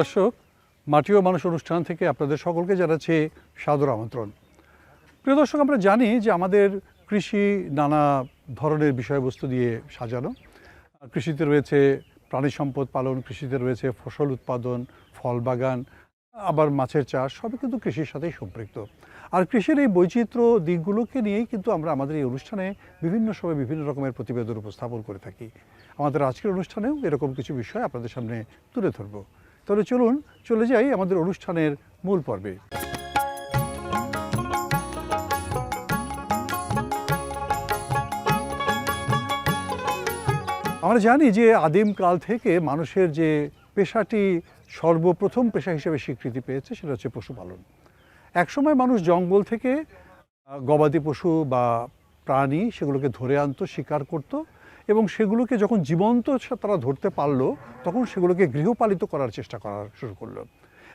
দর্শক মাটি ও মানুষ অনুষ্ঠান থেকে আপনাদের সকলকে জানাচ্ছি সাদর আমন্ত্রণ। প্রিয় দর্শক, আমরা জানি যে আমাদের কৃষি নানা ধরনের বিষয়বস্তু দিয়ে সাজানো। কৃষিতে রয়েছে প্রাণী সম্পদ পালন, কৃষিতে রয়েছে ফসল উৎপাদন, ফল বাগান, আবার মাছের চাষ, সবই কিন্তু কৃষির সাথেই সম্পৃক্ত। আর কৃষির এই বৈচিত্র্য দিকগুলোকে নিয়েই কিন্তু আমরা আমাদের এই অনুষ্ঠানে বিভিন্ন সময় বিভিন্ন রকমের প্রতিবেদন উপস্থাপন করে থাকি। আমাদের আজকের অনুষ্ঠানেও এরকম কিছু বিষয় আপনাদের সামনে তুলে ধরব। তাহলে চলুন চলে যাই আমাদের অনুষ্ঠানের মূল পর্বে। আমরা জানি যে আদিম কাল থেকে মানুষের যে পেশাটি সর্বপ্রথম পেশা হিসেবে স্বীকৃতি পেয়েছে সেটা হচ্ছে পশুপালন। একসময় মানুষ জঙ্গল থেকে গবাদি পশু বা প্রাণী সেগুলোকে ধরে আনতো, শিকার করত এবং সেগুলোকে যখন জীবন্ত তারা ধরতে পারল, তখন সেগুলোকে গৃহপালিত করার চেষ্টা করা শুরু করল।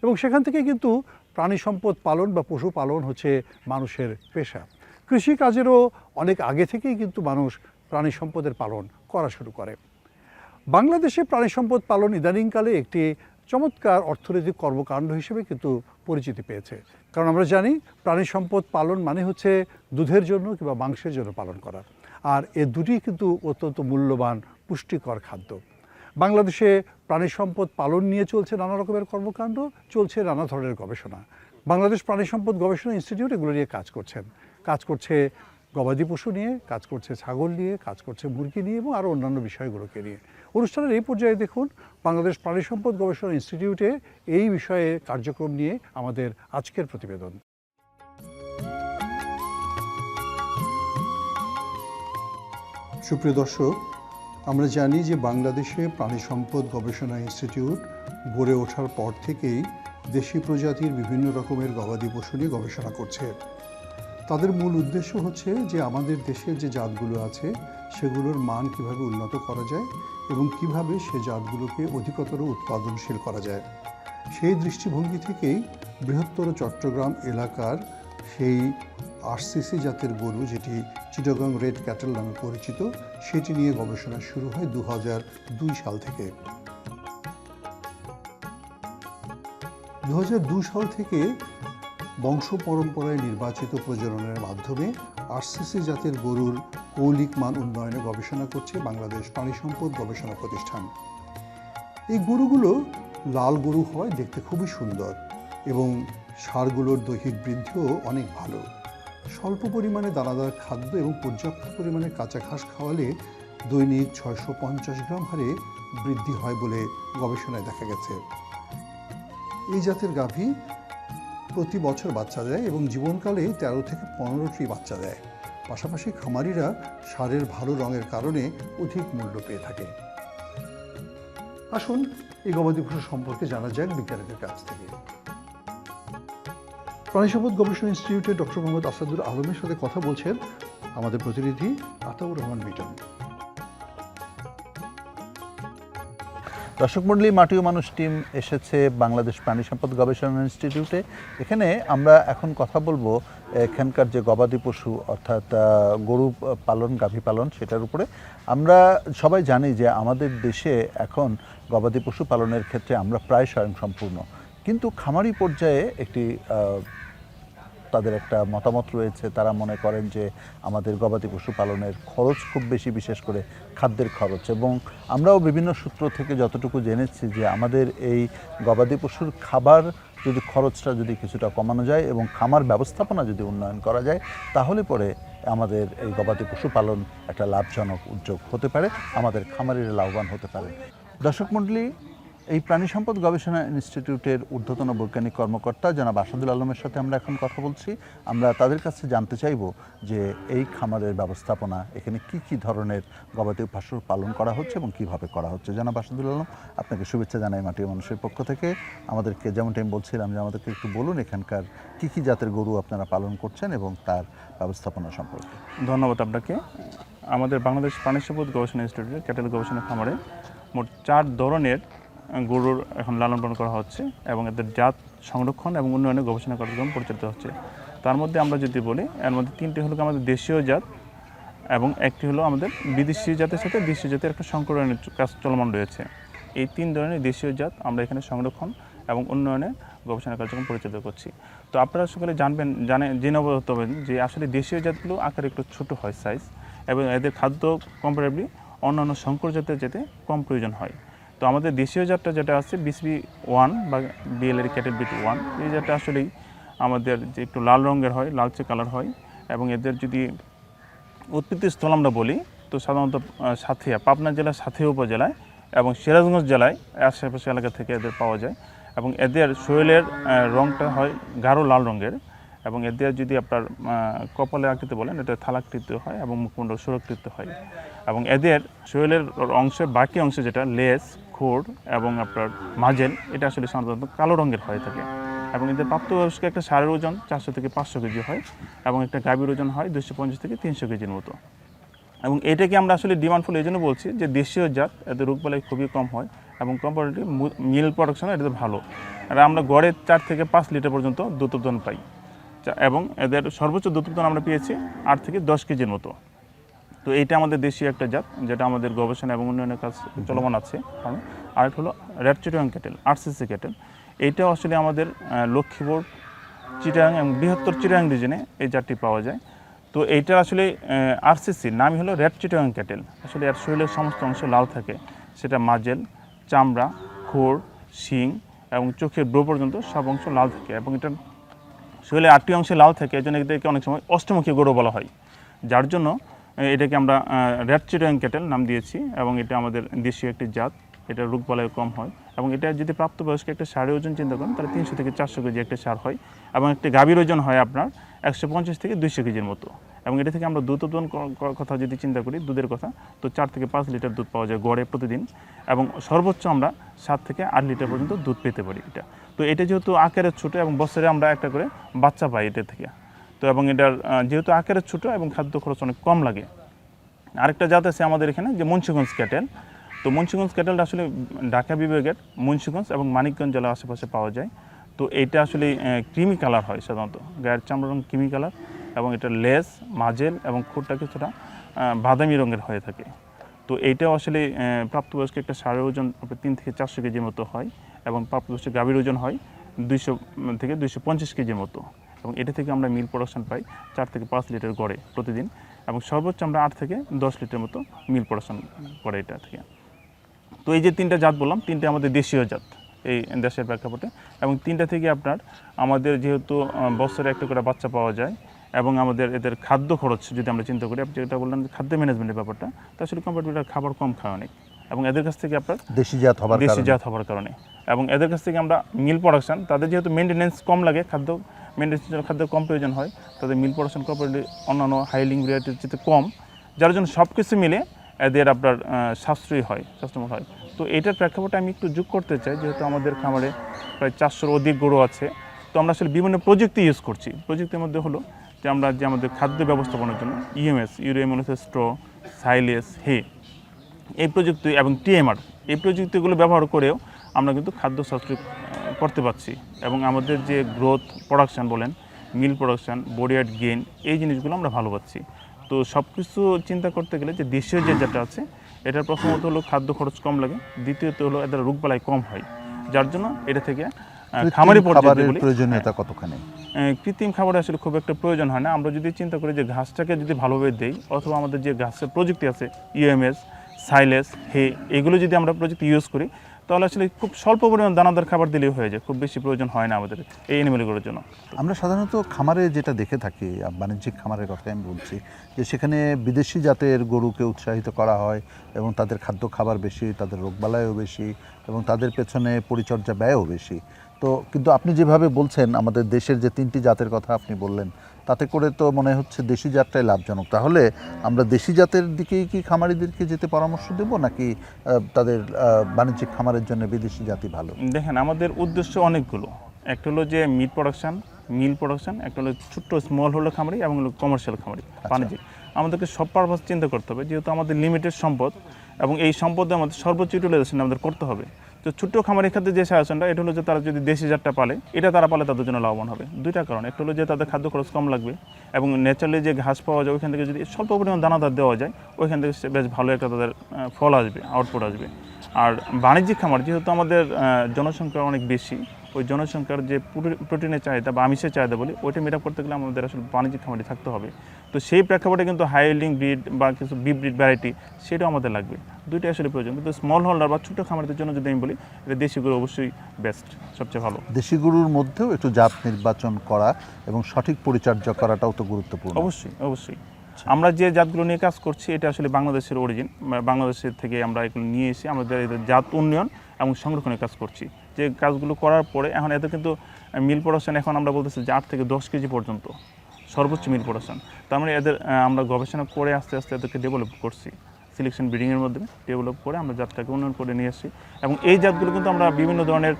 এবং সেখান থেকে কিন্তু প্রাণী সম্পদ পালন বা পশু পালন হচ্ছে মানুষের পেশা। কৃষিকাজেরও অনেক আগে থেকেই কিন্তু মানুষ প্রাণী সম্পদের পালন করা শুরু করে। বাংলাদেশে প্রাণী সম্পদ পালন ইদানিংকালে একটি চমৎকার অর্থনৈতিক কর্মকাণ্ড হিসেবে কিন্তু পরিচিতি পেয়েছে। কারণ আমরা জানি, প্রাণী সম্পদ পালন মানে হচ্ছে দুধের জন্য কিংবা মাংসের জন্য পালন করা। আর এ দুটি কিন্তু অত্যন্ত মূল্যবান, পুষ্টিকর খাদ্য। বাংলাদেশে প্রাণী সম্পদ পালন নিয়ে চলছে নানা রকমের কর্মকাণ্ড, চলছে নানা ধরনের গবেষণা। বাংলাদেশ প্রাণী সম্পদ গবেষণা ইনস্টিটিউট এগুলো নিয়ে কাজ করছেন। কাজ করছে গবাদি পশু নিয়ে, কাজ করছে ছাগল নিয়ে, কাজ করছে মুরগি নিয়ে এবং আরও অন্যান্য বিষয়গুলোকে নিয়ে। অনুষ্ঠানের এই পর্যায়ে দেখুন, বাংলাদেশ প্রাণী সম্পদ গবেষণা ইনস্টিটিউটে এই বিষয়ে কার্যক্রম নিয়ে আমাদের আজকের প্রতিবেদন। সুপ্রিয় দর্শক, আমরা জানি যে বাংলাদেশে প্রাণী সম্পদ গবেষণা ইনস্টিটিউট গড়ে ওঠার পর থেকেই দেশি প্রজাতির বিভিন্ন রকমের গবাদি পশু নিয়ে গবেষণা করছে। তাদের মূল উদ্দেশ্য হচ্ছে যে আমাদের দেশের যে জাতগুলো আছে, সেগুলোর মান কীভাবে উন্নত করা যায় এবং কীভাবে সে জাতগুলোকে অধিকতর উৎপাদনশীল করা যায়। সেই দৃষ্টিভঙ্গি থেকেই বৃহত্তর চট্টগ্রাম এলাকার সেই আরসিসি জাতের গরু, যেটি চিটাগং রেড ক্যাটেল নামে পরিচিত, সেটি নিয়ে গবেষণা শুরু হয় দু দুই সাল থেকে। দু সাল থেকে বংশ পরম্পরায় নির্বাচিত প্রজননের মাধ্যমে আরসিসি জাতের গরুর কৌলিক মান উন্নয়নে গবেষণা করছে বাংলাদেশ প্রাণী সম্পদ গবেষণা প্রতিষ্ঠান। এই গরুগুলো লাল গরু হয় দেখতে খুবই সুন্দর এবং সারগুলোর দৈহিক বৃদ্ধিও অনেক ভালো। স্বল্প পরিমাণে দানাদার খাদ্য এবং পর্যাপ্ত পরিমাণে কাঁচা ঘাস খাওয়ালে দৈনিক ছয়শো পঞ্চাশ গ্রাম হারে বৃদ্ধি হয় বলে গবেষণায় দেখা গেছে। এই জাতের গাভী প্রতি বছর বাচ্চা দেয় এবং জীবনকালে তেরো থেকে পনেরোটি বাচ্চা দেয়। পাশাপাশি খামারিরা সারের ভালো রঙের কারণে অধিক মূল্য পেয়ে থাকে। আসুন এই গবাদি পশু সম্পর্কে জানা যাক বিজ্ঞানীদের কাছ থেকে। প্রাণী সম্পদ গবেষণা ইনস্টিটিউটের ডক্টর মোহাম্মদ আসাদুর আলমের সাথে কথা বলছেন আমাদের প্রতিনিধি আতাউর রহমান মিটন দর্শক মণ্ডলী, মাটি ও মানুষ টিম এসেছে বাংলাদেশ প্রাণী সম্পদ গবেষণা ইনস্টিটিউটে। এখানে আমরা এখন কথা বলব এখানকার যে গবাদি পশু, অর্থাৎ গরু পালন, গাভী পালন, সেটার উপরে। আমরা সবাই জানি যে আমাদের দেশে এখন গবাদি পশু পালনের ক্ষেত্রে আমরা প্রায় স্বয়ংসম্পূর্ণ। কিন্তু খামারি পর্যায়ে একটি তাদের একটা মতামত রয়েছে। তারা মনে করেন যে আমাদের গবাদি পশু পালনের খরচ খুব বেশি, বিশেষ করে খাদ্যের খরচ। এবং আমরাও বিভিন্ন সূত্র থেকে যতটুকু জেনেছি যে আমাদের এই গবাদি পশুর খাবার যদি খরচটা যদি কিছুটা কমানো যায় এবং খামার ব্যবস্থাপনা যদি উন্নয়ন করা যায়, তাহলে পরে আমাদের এই গবাদি পশু পালন একটা লাভজনক উদ্যোগ হতে পারে, আমাদের খামারিরা লাভবান হতে পারে। দর্শক মণ্ডলী এই প্রাণী সম্পদ গবেষণা ইনস্টিটিউটের ঊর্ধ্বতন বৈজ্ঞানিক কর্মকর্তা জনাব আসাদুল আলমের সাথে আমরা এখন কথা বলছি। আমরা তাদের কাছে জানতে চাইব যে এই খামারের ব্যবস্থাপনা এখানে কি কি ধরনের গবাদি পশুর পালন করা হচ্ছে এবং কীভাবে করা হচ্ছে। জনাব আসাদুল আলম, আপনাকে শুভেচ্ছা জানাই মাটির মানুষের পক্ষ থেকে। আমাদেরকে যেমনটা আমি বলছিলাম যে আমাদেরকে একটু বলুন এখানকার কি কি জাতের গরু আপনারা পালন করছেন এবং তার ব্যবস্থাপনা সম্পর্কে। ধন্যবাদ আপনাকে। আমাদের বাংলাদেশ প্রাণী সম্পদ গবেষণা ইনস্টিটিউটের ক্যাটেল গবেষণা খামারে মোট চার ধরনের গরুর এখন লালন পালন করা হচ্ছে এবং এদের জাত সংরক্ষণ এবং উন্নয়নে গবেষণা কার্যক্রম পরিচালিত হচ্ছে। তার মধ্যে আমরা যদি বলি, এর মধ্যে তিনটি হলো আমাদের দেশীয় জাত এবং একটি হলো আমাদের বিদেশি জাতের সাথে দেশীয় জাতের একটা সংকলনের কাজ চলমান রয়েছে। এই তিন ধরনের দেশীয় জাত আমরা এখানে সংরক্ষণ এবং উন্নয়নে গবেষণা কার্যক্রম পরিচালিত করছি। তো আপনারা সকলে জানবেন, জানে, জেনে অবগত হবেন যে আসলে দেশীয় জাতগুলো আকারে একটু ছোট হয় সাইজ এবং এদের খাদ্য কম্পারেবলি অন্যান্য শঙ্কর জাতের যেতে কম প্রয়োজন হয়। তো আমাদের দেশীয় জাতটা যেটা আছে বিসবি ওয়ান বা বিএলএর ক্যাটেল বিট ওয়ান এই জাতটা আসলেই আমাদের যে একটু লাল রঙের হয়, লালচে কালার হয় এবং এদের যদি উৎপত্তি স্থল আমরা বলি, তো সাধারণত সাথিয়া, পাবনা জেলার সাথিয়া উপজেলায় এবং সিরাজগঞ্জ জেলায় আশেপাশে এলাকা থেকে এদের পাওয়া যায় এবং এদের শরীরের রঙটা হয় গাঢ় লাল রঙের এবং এদের যদি আপনার কপালে আকৃতি বলেন, এটা থালাকৃত হয় এবং মুখমণ্ডল সুরক্ষিত হয় এবং এদের শরীরের অংশে বাকি অংশে যেটা লেস খোড় এবং আপনার মাজেল, এটা আসলে সাধারণত কালো রঙের হয়ে থাকে। এবং এদের প্রাপ্তবয়স্ক একটা সারের ওজন চারশো থেকে পাঁচশো কেজি হয় এবং একটা গাভীর ওজন হয় দুশো পঞ্চাশ থেকে তিনশো কেজির মতো। এবং এটাকে আমরা আসলে ডিমান্ড ফুল এই জন্য বলছি যে দেশীয় জাত, এদের রোগবালাই খুবই কম হয় এবং কম্পারেটিভ মিল প্রোডাকশন এটাতে ভালো। আর আমরা গড়ে চার থেকে পাঁচ লিটার পর্যন্ত দুধ উৎপাদন পাই এবং এদের সর্বোচ্চ দুধ উৎপাদন আমরা পেয়েছি আট থেকে দশ কেজির মতো। তো এইটা আমাদের দেশীয় একটা জাত, যেটা আমাদের গবেষণা এবং উন্নয়নের কাজ চলমান আছে। আর একটা হলো red Chittagong cattle, RCC cattle. এইটাও আসলে আমাদের লক্ষ্মীপুর, চিটাং এবং বৃহত্তর চিটাং রিজনে এই জাতটি পাওয়া যায়। তো এইটা আসলে আরসিসি, নামই হলো রেড চিটাং ক্যাটেল। আসলে এর শরীরের সমস্ত অংশ লাল থাকে। সেটা মাজেল, চামড়া, খোর, শিং এবং চোখের ব্রো পর্যন্ত সব অংশ লাল থাকে এবং এটা শরীরে আটটি অংশে লাল থাকে। এই জন্য এদেরকে অনেক সময় অষ্টমুখী গরু বলা হয়। যার জন্য এটাকে আমরা রেড চিটাং ক্যাটেল নাম দিয়েছি এবং এটা আমাদের দেশীয় একটি জাত। এটা রোগবালাই কম হয় এবং এটা যদি প্রাপ্তবয়স্ক একটা সারের ওজন চিন্তা করেন, তাহলে তিনশো থেকে চারশো কেজি একটা সার হয় এবং একটি গাভীর ওজন হয় আপনার একশো পঞ্চাশ থেকে দুইশো কেজির মতো। এবং এটা থেকে আমরা দুধ উৎপাদন কথা যদি চিন্তা করি, দুধের কথা, তো চার থেকে পাঁচ লিটার দুধ পাওয়া যায় গড়ে প্রতিদিন এবং সর্বোচ্চ আমরা সাত থেকে আট লিটার পর্যন্ত দুধ পেতে পারি এটা। তো এটা যেহেতু আকারে ছোটো এবং বছরে আমরা একটা করে বাচ্চা পাই এটা থেকে। তো এবং এটার যেহেতু আকারে ছোটো এবং খাদ্য খরচ অনেক কম লাগে, আরেকটা জাত আছে আমাদের এখানে যে মুন্সিগঞ্জ ক্যাটেল। তো মুন্সিগঞ্জ ক্যাটেলটা আসলে ঢাকা বিভাগের মুন্সিগঞ্জ এবং মানিকগঞ্জ জেলার আশেপাশে পাওয়া যায়। তো এইটা আসলে ক্রিমি কালার হয় সাধারণত। গায়ের চামড়া রং ক্রিমি কালার এবং এটা লেস, মাজেল এবং খুঁটটা কিছুটা বাদামি রঙের হয়ে থাকে। তো এইটাও আসলে প্রাপ্তবয়স্ক একটা সারের ওজন তিন থেকে চারশো কেজির মতো হয় এবং প্রাপ্তবয়স্ক গাভীর ওজন হয় দুইশো, থেকে দুইশো পঞ্চাশ কেজির মতো। এবং এটা থেকে আমরা মিল প্রোডাকশন পাই চার থেকে পাঁচ লিটার গড়ে প্রতিদিন এবং সর্বোচ্চ আমরা আট থেকে দশ লিটার মতো মিল প্রোডাকশন করে এটা থেকে। তো এই যে তিনটা জাত বললাম তিনটে আমাদের দেশীয় জাত এই দেশের প্রেক্ষাপটে এবং তিনটা থেকে আপনার আমাদের যেহেতু বছরে একটা করে বাচ্চা পাওয়া যায় এবং আমাদের এদের খাদ্য খরচ যদি আমরা চিন্তা করি আপনি যেটা বললেন যে খাদ্য ম্যানেজমেন্টের ব্যাপারটা তা আসলে কম্পিউটার খাবার কম খায় অনেক এবং এদের কাছ থেকে আপনার দেশি জাত হবার দেশি জাত হওয়ার কারণে এবং এদের কাছ থেকে আমরা মিল প্রোডাকশন তাদের যেহেতু মেনটেনেন্স কম লাগে খাদ্য মেনটেন্সের জন্য খাদ্য কম প্রয়োজন হয় তাদের মিল প্রোডাকশন কম্পারেটিভ অন্যান্য হাইলিং ভ্যারাইটির চেয়ে কম, যার জন্য সব কিছু মিলে এদের আপনার সাশ্রয়ী হয় স্বাস্থ্যময় হয়। তো এটার প্রেক্ষাপটে আমি একটু যোগ করতে চাই, যেহেতু আমাদের খামারে প্রায় চারশোর অধিক গরু আছে, তো আমরা আসলে বিভিন্ন প্রযুক্তি ইউজ করছি। প্রযুক্তির মধ্যে হলো যে আমরা যে আমাদের খাদ্য ব্যবস্থাপনার জন্য ইএমএস ইউরিয়ামোনোসেস স্ট্র সাইলেস হে এই প্রযুক্তি এবং টিএমআর এই প্রযুক্তিগুলো ব্যবহার করেও আমরা কিন্তু খাদ্য সাশ্রয় করতে পারছি এবং আমাদের যে গ্রোথ প্রোডাকশান বলেন মিল প্রোডাকশান বডিয়ার্ড গেইন এই জিনিসগুলো আমরা ভালো পাচ্ছি। তো সব কিছু চিন্তা করতে গেলে যে দেশীয় যে যেটা আছে এটার প্রথমত হলো খাদ্য খরচ কম লাগে দ্বিতীয়ত হলো এদের রোগবালাই কম হয়। যার জন্য এটা থেকে খামারি পর্যায়ে প্রয়োজনীয়তা কতখানি? কৃত্রিম খাবার আসলে খুব একটা প্রয়োজন হয় না। আমরা যদি চিন্তা করি যে ঘাসটাকে যদি ভালোভাবে দেই অথবা আমাদের যে ঘাসের প্রযুক্তি আছে ইউএমএস সাইলেস হে এগুলো যদি আমরা প্রযুক্তি ইউজ করি তাহলে আসলে খুব স্বল্প পরিমাণ দানাদার খাবার দিলেই হয়ে যায়। খুব বেশি প্রয়োজন হয় না আমাদের এই অ্যানিমেলগুলোর জন্য। আমরা সাধারণত খামারে যেটা দেখে থাকি বাণিজ্যিক খামারের কথা আমি বলছি, যে সেখানে বিদেশি জাতের গরুকে উৎসাহিত করা হয় এবং তাদের খাদ্য খাবার বেশি, তাদের রোগবালাইও বেশি এবং তাদের পেছনে পরিচর্যা ব্যয়ও বেশি। তো কিন্তু আপনি যেভাবে বলছেন, আমাদের দেশের যে তিনটি জাতের কথা আপনি বললেন তাতে করে তো মনে হচ্ছে দেশি জাতটাই লাভজনক। তাহলে আমরা দেশি জাতের দিকেই কি খামারিদেরকে যেতে পরামর্শ দেব নাকি তাদের বাণিজ্যিক খামারের জন্য বিদেশি জাতি ভালো? দেখেন আমাদের উদ্দেশ্য অনেকগুলো। একটা হলো যে মিট প্রোডাকশান মিল প্রোডাকশান একটা হলো ছোট্ট স্মল হলো খামারি এবং হলো কমার্শিয়াল খামারি বাণিজ্যিক। আমাদেরকে সব পারপাস চিন্তা করতে হবে যেহেতু আমাদের লিমিটেড সম্পদ এবং এই সম্পদে আমাদের সর্বোচ্চ ইউটিলাইজেশন আমাদের করতে হবে। তো ছোট্ট খামারের ক্ষেত্রে যে সাজেশনটা, এটা হলো যে তারা যদি দেশি জাতটা পালে, এটা তারা পালে তাদের জন্য লাভবান হবে। দুইটা কারণ। একটা হলো যে তাদের খাদ্য খরচ কম লাগবে এবং ন্যাচারালি যে ঘাস পাওয়া যায়, ওইখান থেকে যদি স্বল্প পরিমাণ দানাদার দেওয়া যায়, ওইখান থেকে বেশ ভালো একটা তাদের ফল আসবে আউটপুট আসবে। আর বাণিজ্যিক খামার, যেহেতু আমাদের জনসংখ্যা অনেক বেশি ওই জনসংখ্যার যে প্রোটিনের চাহিদা বা আমিষের চাহিদা বলি ওইটা মেট করতে গেলে আমাদের আসলে বাণিজ্যিক খামারে থাকতে হবে। তো সেই প্রেক্ষাপটে কিন্তু হাই ইল্ডিং ব্রিড বা কিছু বি ব্রিড ভ্যারাইটি সেটাও আমাদের লাগবে। দুইটাই আসলে প্রয়োজন। কিন্তু স্মল হোল্ডার বা ছোটো খামারদের জন্য যদি আমি বলি এটা দেশি গরু অবশ্যই বেস্ট সবচেয়ে ভালো। দেশি গরুর মধ্যেও একটু জাত নির্বাচন করা এবং সঠিক পরিচর্যা করাটাও তো গুরুত্বপূর্ণ। অবশ্যই অবশ্যই। আমরা যে জাতগুলো নিয়ে কাজ করছি এটা আসলে বাংলাদেশের অরিজিন বাংলাদেশের থেকে আমরা এগুলো নিয়ে এসে আমাদের জাত উন্নয়ন এবং সংরক্ষণের কাজ করছি। যে কাজগুলো করার পরে এখন এদের কিন্তু মিল প্রোডাকশন এখন আমরা বলতেছি যে আট থেকে দশ কেজি পর্যন্ত সর্বোচ্চ মিল প্রোডাকশন তার মানে এদের আমরা গবেষণা করে আস্তে আস্তে এদেরকে ডেভেলপ করছি। সিলেকশন ব্রিডিংয়ের মাধ্যমে ডেভেলপ করে আমরা জাতটাকে উন্নয়ন করে নিয়ে আসছি। এবং এই জাতগুলো কিন্তু আমরা বিভিন্ন ধরনের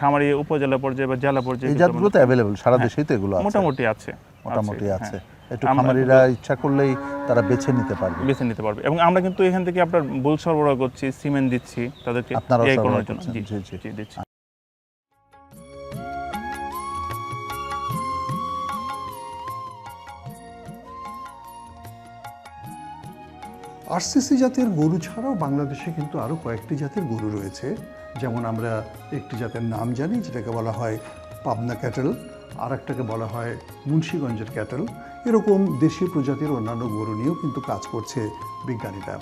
খামারি উপজেলা পর্যায়ে বা জেলা পর্যায়ে এই জাতগুলো তো অ্যাভেলেবল সারা দেশেই তো এগুলো মোটামুটি আছে। মোটামুটি হ্যাঁ। আছে। একটু খামারিরা ইচ্ছা করলেই তারা বেছে নিতে পারবে। বেছে নিতে পারবে। এবং আমরা কিন্তু এখান থেকে আপনার বুল সরবরাহ করছি সিমেন্ট দিচ্ছি তাদেরকে জন্য। জি, জি। জি দিচ্ছি। আরসিসি জাতের গরু ছাড়াও বাংলাদেশে কিন্তু আরও কয়েকটি জাতের গরু রয়েছে। যেমন আমরা একটি জাতের নাম জানি, যেটাকে বলা হয় পাবনা ক্যাটেল আর একটাকে বলা হয় মুন্সীগঞ্জের ক্যাটেল। এরকম দেশীয় প্রজাতির অন্যান্য গরু নিয়েও কিন্তু কাজ করছে বিজ্ঞানীরা।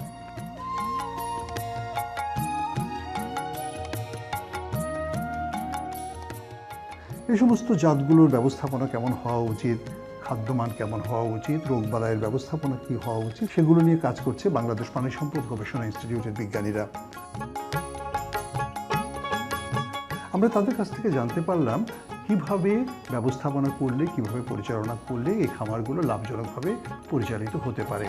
এই সমস্ত জাতগুলোর ব্যবস্থাপনা কেমন হওয়া উচিত? খাদ্যমান কেমন হওয়া উচিত, রোগ বালাইয়ের ব্যবস্থাপনা কি হওয়া উচিত, সেগুলো নিয়ে কাজ করছে বাংলাদেশ পানি সম্পদ গবেষণা ইনস্টিটিউটের বিজ্ঞানীরা। আমরা তাদের কাছ থেকে জানতে পারলাম, কীভাবে ব্যবস্থাপনা করলে, কীভাবে পরিচালনা করলে এই খামারগুলো লাভজনকভাবে পরিচালিত হতে পারে।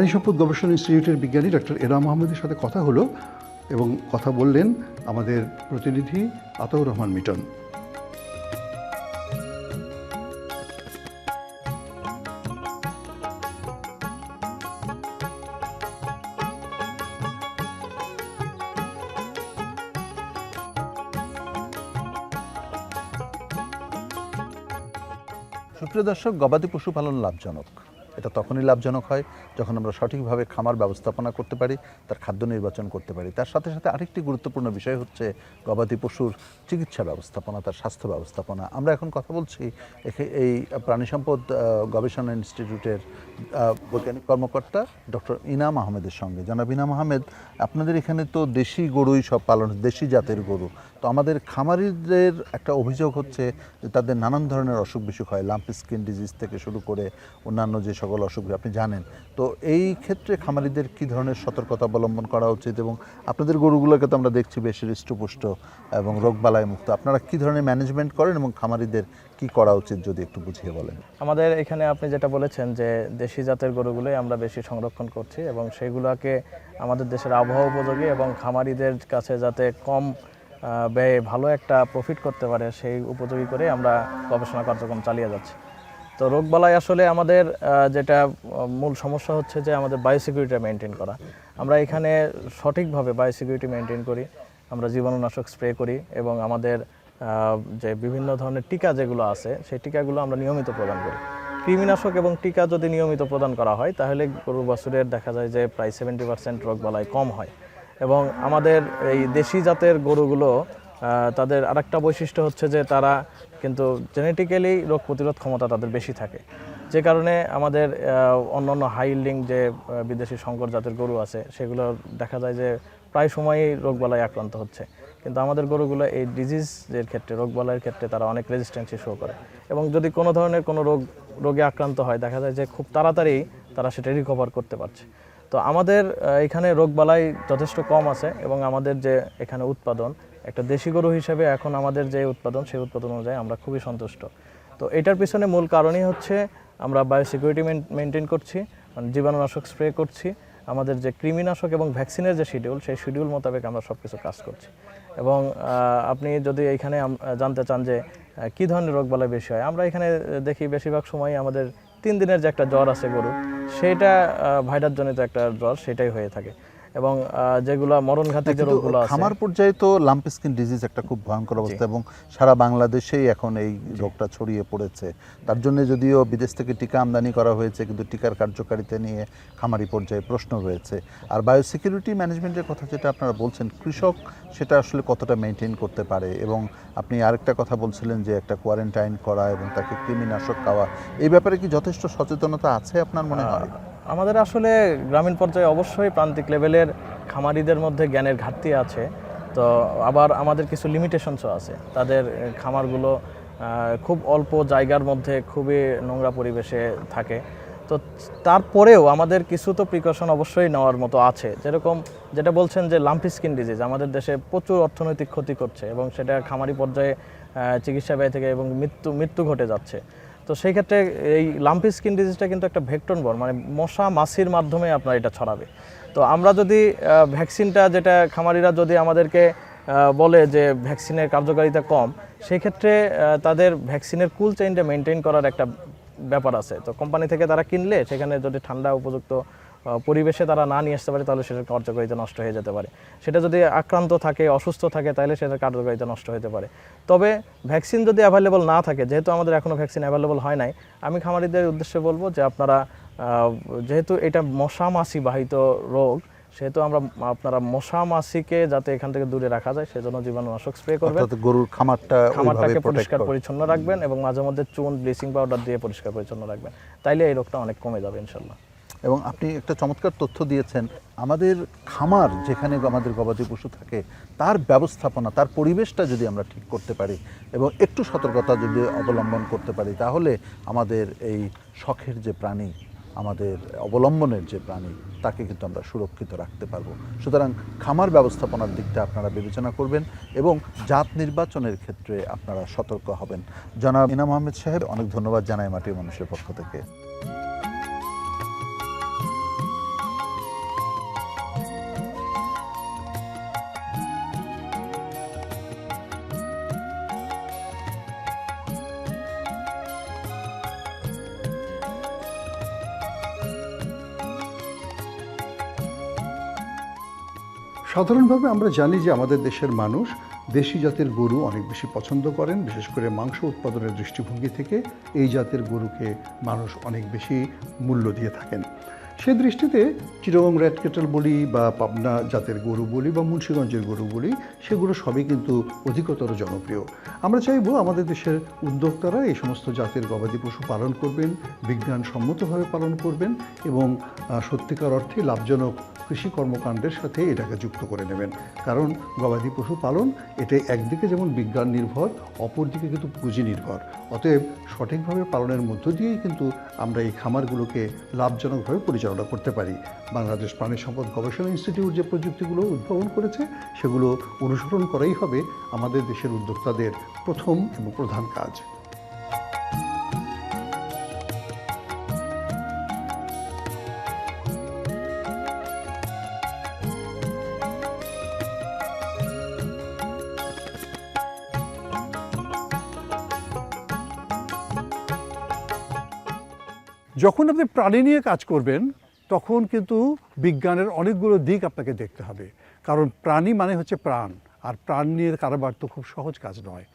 প্রাণী সম্পদ গবেষণা ইনস্টিটিউটের বিজ্ঞানী ডক্টর এরাম আহমেদের সাথে কথা হলো এবং কথা বললেন আমাদের প্রতিনিধি আতাউর রহমান মিটন। সুপ্রিয় দর্শক, গবাদি পশুপালন লাভজনক। এটা তখনই লাভজনক হয় যখন আমরা সঠিকভাবে খামার ব্যবস্থাপনা করতে পারি, তার খাদ্য নির্বাচন করতে পারি। তার সাথে সাথে আরেকটি গুরুত্বপূর্ণ বিষয় হচ্ছে গবাদি পশুর চিকিৎসা ব্যবস্থাপনা, তার স্বাস্থ্য ব্যবস্থাপনা। আমরা এখন কথা বলছি এই প্রাণী সম্পদ গবেষণা ইনস্টিটিউটের বৈজ্ঞানিক কর্মকর্তা ডক্টর ইনাম আহমেদের সঙ্গে। জনাব ইনাম আহমেদ, আপনাদের এখানে তো দেশি গরুই সব পালন, দেশি জাতের গরু। তো আমাদের খামারিদের একটা অভিযোগ হচ্ছে যে তাদের নানান ধরনের অসুখ বিসুখ হয়, লাম্প স্কিন ডিজিজ থেকে শুরু করে অন্যান্য যে সকল অসুখ আপনি জানেন। তো এই ক্ষেত্রে খামারিদের কি ধরনের সতর্কতা অবলম্বন করা উচিত এবং আপনাদের গরুগুলোকে তো আমরা দেখছি বেশ হৃষ্টপুষ্ট এবং রোগবালাই মুক্ত আপনারা কি ধরনের ম্যানেজমেন্ট করেন এবং খামারিদের কি করা উচিত যদি একটু বুঝিয়ে বলেন? আমাদের এখানে আপনি যেটা বলেছেন যে দেশি জাতের গরুগুলোই আমরা বেশি সংরক্ষণ করছি এবং সেগুলোকে আমাদের দেশের আবহাওয়া উপযোগী এবং খামারিদের কাছে যাতে কম ব্যয়ে ভালো একটা প্রফিট করতে পারে সেই উপযোগী করে আমরা গবেষণা কার্যক্রম চালিয়ে যাচ্ছি। তো রোগবালাই আসলে আমাদের যেটা মূল সমস্যা হচ্ছে যে আমাদের বায়োসিকিউরিটি মেনটেন করা। আমরা এখানে সঠিকভাবে বায়োসিকিউরিটি মেনটেন করি, আমরা জীবাণুনাশক স্প্রে করি এবং আমাদের যে বিভিন্ন ধরনের টিকা যেগুলো আছে, সেই টিকাগুলো আমরা নিয়মিত প্রদান করি। কৃমিনাশক এবং টিকা যদি নিয়মিত প্রদান করা হয়, তাহলে গরু বাছুরের দেখা যায় যে প্রায় সেভেন্টি পার্সেন্ট রোগবালাই কম হয়। এবং আমাদের এই দেশি জাতের গরুগুলো তাদের আরেকটা বৈশিষ্ট্য হচ্ছে যে তারা কিন্তু জেনেটিক্যালি রোগ প্রতিরোধ ক্ষমতা তাদের বেশি থাকে। যে কারণে আমাদের আহ, অন্যান্য হাই ইল্ডিং যে বিদেশি সংকর জাতের গরু আছে সেগুলো দেখা যায় যে প্রায় সময়ই রোগবালাই আক্রান্ত হচ্ছে। কিন্তু আমাদের গরুগুলো এই ডিজিজের ক্ষেত্রে রোগবালাইয়ের ক্ষেত্রে তারা অনেক রেজিস্ট্যান্সি শো করে। এবং যদি কোনো ধরনের কোনো রোগ রোগে আক্রান্ত হয় দেখা যায় যে খুব তাড়াতাড়ি তারা সেটা রিকভার করতে পারছে। তো আমাদের এখানে রোগবালাই যথেষ্ট কম আছে এবং আমাদের যে এখানে উৎপাদন একটা দেশি গরু হিসেবে এখন আমাদের যে উৎপাদন, সেই উৎপাদন অনুযায়ী আমরা খুবই সন্তুষ্ট। তো এটার পিছনে মূল কারণই হচ্ছে আমরা বায়োসিকিউরিটি মেনটেন করছি মানে জীবাণুনাশক স্প্রে করছি, আমাদের যে কৃমিনাশক এবং ভ্যাকসিনের যে শিডিউল সেই শিডিউল মোতাবেক আমরা সব কিছু কাজ করছি। এবং আপনি যদি এইখানে জানতে চান যে কী ধরনের রোগ রোগবালাই বেশি হয়, আমরা এখানে দেখি বেশিরভাগ সময় আমাদের তিন দিনের যে একটা জ্বর আছে গরু সেটা ভাইরাস জনিত একটা জ্বর, সেটাই হয়ে থাকে। এবং যেগুলো মরণঘাতী যে রোগগুলো আছে। খামার পর্যায়ে তো লাম্প স্কিন ডিজিজ একটা খুব ভয়ঙ্কর অবস্থা এবং সারা বাংলাদেশেই এখন এই রোগটা ছড়িয়ে পড়েছে। তার জন্য যদিও বিদেশ থেকে টিকা আমদানি করা হয়েছে কিন্তু টিকার কার্যকারিতা নিয়ে খামারি পর্যায়ে প্রশ্ন রয়েছে। আর বায়োসিকিউরিটি ম্যানেজমেন্টের কথা যেটা আপনারা বলছেন কৃষক সেটা আসলে কতটা মেনটেন করতে পারে? এবং আপনি আরেকটা কথা বলছিলেন যে একটা কোয়ারেন্টাইন করা এবং তাকে কৃমিনাশক খাওয়া এই ব্যাপারে কি যথেষ্ট সচেতনতা আছে আপনার মনে হয়? আমাদের আসলে গ্রামীণ পর্যায়ে অবশ্যই প্রান্তিক লেভেলের খামারিদের মধ্যে জ্ঞানের ঘাটতি আছে। তো আবার আমাদের কিছু লিমিটেশনসও আছে। তাদের খামারগুলো খুব অল্প জায়গার মধ্যে খুবই নোংরা পরিবেশে থাকে। তো তারপরেও আমাদের কিছু তো প্রিকশন অবশ্যই নেওয়ার মতো আছে। যেরকম যেটা বলছেন যে লাম্পি স্কিন ডিজিজ আমাদের দেশে প্রচুর অর্থনৈতিক ক্ষতি করছে এবং সেটা খামারি পর্যায়ে চিকিৎসা ব্যয় থেকে এবং মৃত্যু মৃত্যু ঘটে যাচ্ছে। তো সেই ক্ষেত্রে এই লাম্পি স্কিন ডিজিজটা কিন্তু একটা ভেক্টন বর মানে মশা মাছির মাধ্যমে আপনার এটা ছড়াবে। তো আমরা যদি ভ্যাকসিনটা যেটা খামারিরা যদি আমাদেরকে বলে যে ভ্যাকসিনের কার্যকারিতা কম, সেই ক্ষেত্রে তাদের ভ্যাকসিনের কুল চেইনটা মেনটেন করার একটা ব্যাপার আছে। তো কোম্পানি থেকে তারা কিনলে সেখানে যদি ঠান্ডা উপযুক্ত পরিবেশে তারা না নিয়ে আসতে পারে তাহলে সেটার কার্যকারিতা নষ্ট হয়ে যেতে পারে। সেটা যদি আক্রান্ত থাকে অসুস্থ থাকে তাহলে সেটার কার্যকারিতা নষ্ট হতে পারে। তবে ভ্যাকসিন যদি অ্যাভেলেবল না থাকে যেহেতু আমাদের এখনও ভ্যাকসিন অ্যাভেলেবল হয় নাই আমি খামারিদের উদ্দেশ্যে বলব যে আপনারা যেহেতু এটা মশা মাছি বাহিত রোগ সেহেতু আমরা আপনারা মশা মাছিকে যাতে এখান থেকে দূরে রাখা যায় সেজন্য জীবাণুনাশক স্প্রে করবেন। অর্থাৎ গরুর খামারটা খামারটাকে পরিষ্কার পরিচ্ছন্ন রাখবেন এবং মাঝে মধ্যে চুন ব্লিচিং পাউডার দিয়ে পরিষ্কার পরিচ্ছন্ন রাখবেন। তাইলে এই রোগটা অনেক কমে যাবে ইনশাল্লাহ। এবং আপনি একটা চমৎকার তথ্য দিয়েছেন, আমাদের খামার যেখানে আমাদের গবাদি পশু থাকে, তার ব্যবস্থাপনা, তার পরিবেশটা যদি আমরা ঠিক করতে পারি এবং একটু সতর্কতা যদি অবলম্বন করতে পারি, তাহলে আমাদের এই শখের যে প্রাণী, আমাদের অবলম্বনের যে প্রাণী, তাকে কিন্তু আমরা সুরক্ষিত রাখতে পারব। সুতরাং খামার ব্যবস্থাপনার দিকটা আপনারা বিবেচনা করবেন এবং জাত নির্বাচনের ক্ষেত্রে আপনারা সতর্ক হবেন। জনাব ইনাম আহমেদ সাহেব, অনেক ধন্যবাদ জানাই মাটির মানুষের পক্ষ থেকে। সাধারণভাবে আমরা জানি যে আমাদের দেশের মানুষ দেশি জাতের গরু অনেক বেশি পছন্দ করেন, বিশেষ করে মাংস উৎপাদনের দৃষ্টিভঙ্গি থেকে এই জাতের গরুকে মানুষ অনেক বেশি মূল্য দিয়ে থাকেন। সে দৃষ্টিতে চিরগং রেড কেটেল বলি বা পাবনা জাতের গরু বলি বা মুন্সীগঞ্জের গরু বলি, সেগুলো সবই কিন্তু অধিকতর জনপ্রিয়। আমরা চাইব আমাদের দেশের উদ্যোক্তারা এই সমস্ত জাতের গবাদি পশু পালন করবেন, বিজ্ঞানসম্মতভাবে পালন করবেন এবং সত্যিকার অর্থে লাভজনক কৃষি কর্মকাণ্ডের সাথে এটাকে যুক্ত করে নেবেন। কারণ গবাদি পশু পালন এটা একদিকে যেমন বিজ্ঞান নির্ভর, অপরদিকে কিন্তু পুঁজি নির্ভর। অতএব সঠিকভাবে পালনের মধ্য দিয়েই কিন্তু আমরা এই খামারগুলোকে লাভজনকভাবে পরিচালনা করতে পারি। বাংলাদেশ প্রাণী সম্পদ গবেষণা ইনস্টিটিউট যে প্রযুক্তিগুলো উদ্ভাবন করেছে, সেগুলো অনুসরণ করাই হবে আমাদের দেশের উদ্যোক্তাদের প্রথম এবং প্রধান কাজ। যখন আপনি প্রাণী নিয়ে কাজ করবেন, তখন কিন্তু বিজ্ঞানের অনেকগুলো দিক আপনাকে দেখতে হবে। কারণ প্রাণী মানে হচ্ছে প্রাণ, আর প্রাণ নিয়ে কারবার তো খুব সহজ কাজ নয়।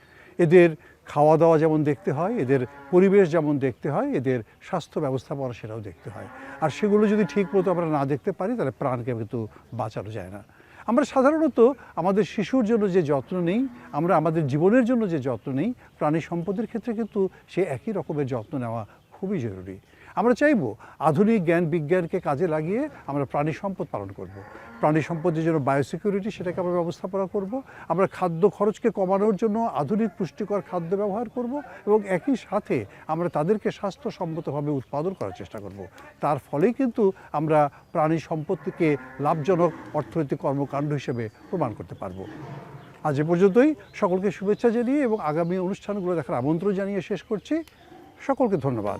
এদের খাওয়া দাওয়া যেমন দেখতে হয়, এদের পরিবেশ যেমন দেখতে হয়, এদের স্বাস্থ্য ব্যবস্থাপনা সেটাও দেখতে হয়। আর সেগুলো যদি ঠিক মতো আমরা না দেখতে পারি, তাহলে প্রাণকে কিন্তু বাঁচানো যায় না। আমরা সাধারণত আমাদের শিশুর জন্য যে যত্ন নেই, আমরা আমাদের জীবনের জন্য যে যত্ন নেই, প্রাণী সম্পদের ক্ষেত্রে কিন্তু সে একই রকমের যত্ন নেওয়া খুবই জরুরি। আমরা চাইব আধুনিক জ্ঞান বিজ্ঞানকে কাজে লাগিয়ে আমরা প্রাণী সম্পদ পালন করব। প্রাণী সম্পদের জন্য বায়োসিকিউরিটি সেটাকে আমরা ব্যবস্থাপনা করব। আমরা খাদ্য খরচকে কমানোর জন্য আধুনিক পুষ্টিকর খাদ্য ব্যবহার করব এবং একই সাথে আমরা তাদেরকে স্বাস্থ্যসম্মতভাবে উৎপাদন করার চেষ্টা করব। তার ফলেই কিন্তু আমরা প্রাণী সম্পত্তিকে লাভজনক অর্থনৈতিক কর্মকাণ্ড হিসেবে প্রমাণ করতে পারব আজ এ পর্যন্তই সকলকে শুভেচ্ছা জানিয়ে এবং আগামী অনুষ্ঠানগুলো দেখার আমন্ত্রণ জানিয়ে শেষ করছি সকলকে ধন্যবাদ